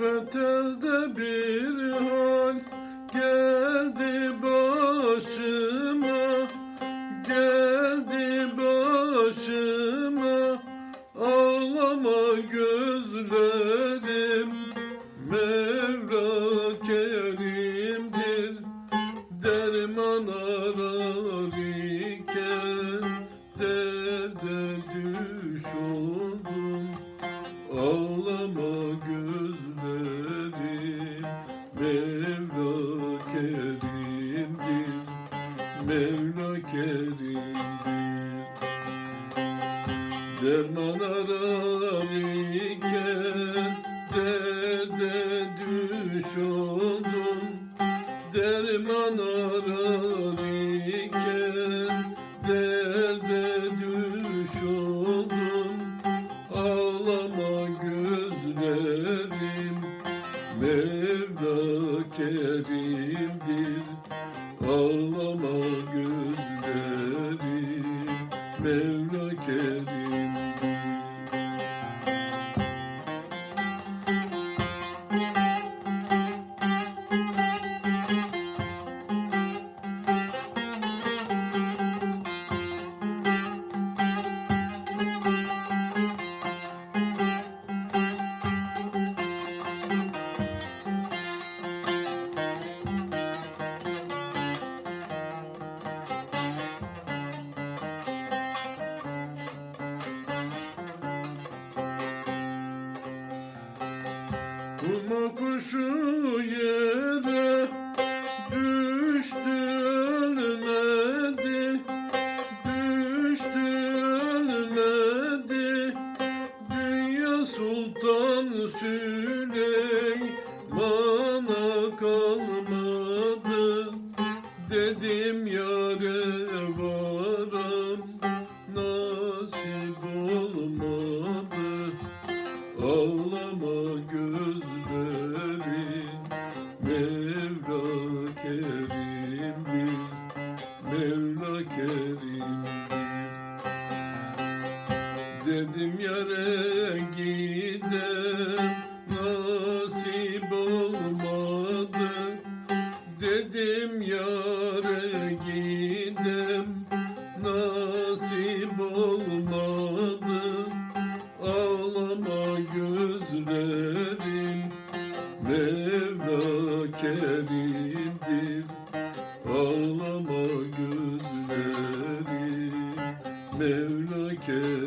Beter bir hal geldi başıma Geldi başıma. Ağlama gözlerim Mevla kerimdir. Derman arar iken Derde düş kerimdir Mevla kerimdir. Derman arar iken Derde düş oldum Derman arar Mevla kerimdir Ağlama gözlerim Mevla kerimdir Kuma kuşu yere düştü ölmedi Düştü ölmedi Dünya Sultan Süleyman'a kalmadı. Dedim yare varam nasip olmadı Dedim yere gidem Nasip olmadı. Dedim yare gidem Nasip olmadı. Ağlama gözlerim Mevla kerimdir. Ağlama gözlerim Mevla kerimdir